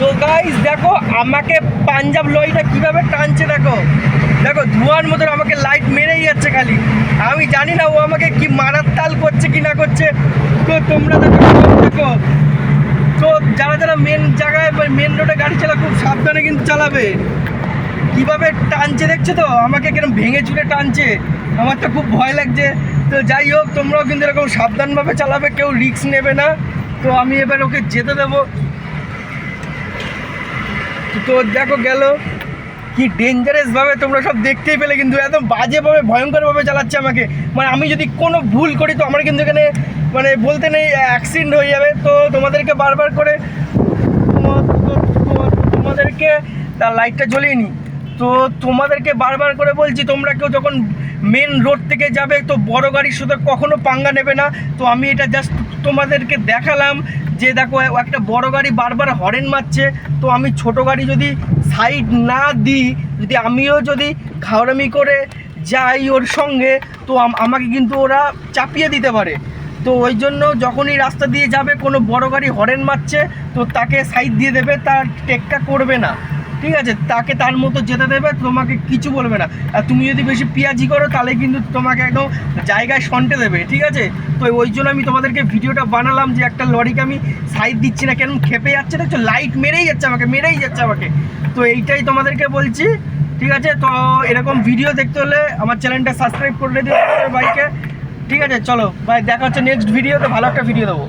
তো গাইস দেখো, আমাকে পাঞ্জাব লরিটা কীভাবে টানছে দেখো। দেখো, ধোঁয়ার মতন আমাকে লাইট মেরেই যাচ্ছে খালি। আমি জানি না ও আমাকে কি মারার তাল করছে কি না করছে। তো তোমরা দেখো দেখো। তো যারা যারা মেন জায়গায়, মেন রোডে গাড়ি চালা খুব সাবধানে কিন্তু চালাবে। কীভাবে টানছে দেখছ তো? আমাকে কীরকম ভেঙে চুরে টানছে। আমার তো খুব ভয় লাগছে। তো যাই হোক, তোমরাও কিন্তু এরকম সাবধানভাবে চালাবে, কেউ রিস্ক নেবে না। তো আমি এবার ওকে যেতে দেবো। তো দেখো গেল। কি ডেঞ্জারাস ভাবে তোমরা সব দেখতেই পেলে, কিন্তু একদম বাজেভাবে, ভয়ঙ্করভাবে চালাচ্ছে আমাকে। মানে আমি যদি কোনো ভুল করি, তো আমার কিন্তু এখানে মানে বলতে নেই অ্যাক্সিডেন্ট হয়ে যাবে। তো তোমাদেরকে বারবার করে তোমাদেরকে তার লাইটটা জ্বলিয়ে নি তো তোমাদেরকে বারবার করে বলছি, তোমরা কেউ যখন মেন রোড থেকে যাবে, তো বড় গাড়ির সাথে কখনো পাঙ্গা নেবে না। তো আমি এটা জাস্ট তোমাদেরকে দেখালাম। যে দেখো একটা বড় গাড়ি বারবার হরেন মারছে, তো আমি ছোট গাড়ি যদি সাইড না দিই, যদি আমিও যদি খাওয়ারামি করে যাই ওর সঙ্গে, তো আমাকে কিন্তু ওরা চাপিয়ে দিতে পারে। তো ওই জন্য যখনই রাস্তা দিয়ে যাবে, কোনো বড় গাড়ি হরেন মারছে, তো তাকে সাইড দিয়ে দেবে, তার টেক্কা করবে না। ঠিক আছে, তাকে তার মতো যেতে দেবে, তোমাকে কিছু বলবে না। আর তুমি যদি বেশি পিয়াজি করো, তাহলে কিন্তু তোমাকে একদম জায়গায় সন্টে দেবে, ঠিক আছে? তো ওই জন্য আমি তোমাদেরকে ভিডিওটা বানালাম যে একটা লরিকে আমি সাইড দিচ্ছি না কেন, খেপে যাচ্ছে দেখছ লাইট মেরেই যাচ্ছে আমাকে, মেরেই যাচ্ছে আমাকে। তো এইটাই তোমাদেরকে বলছি, ঠিক আছে? তো এরকম ভিডিও দেখতে হলে আমার চ্যানেলটা সাবস্ক্রাইব করে দিও বাইকে ঠিক আছে, চলো ভাই দেখা হচ্ছে নেক্সট ভিডিওতে ভালো একটা ভিডিও দেবো।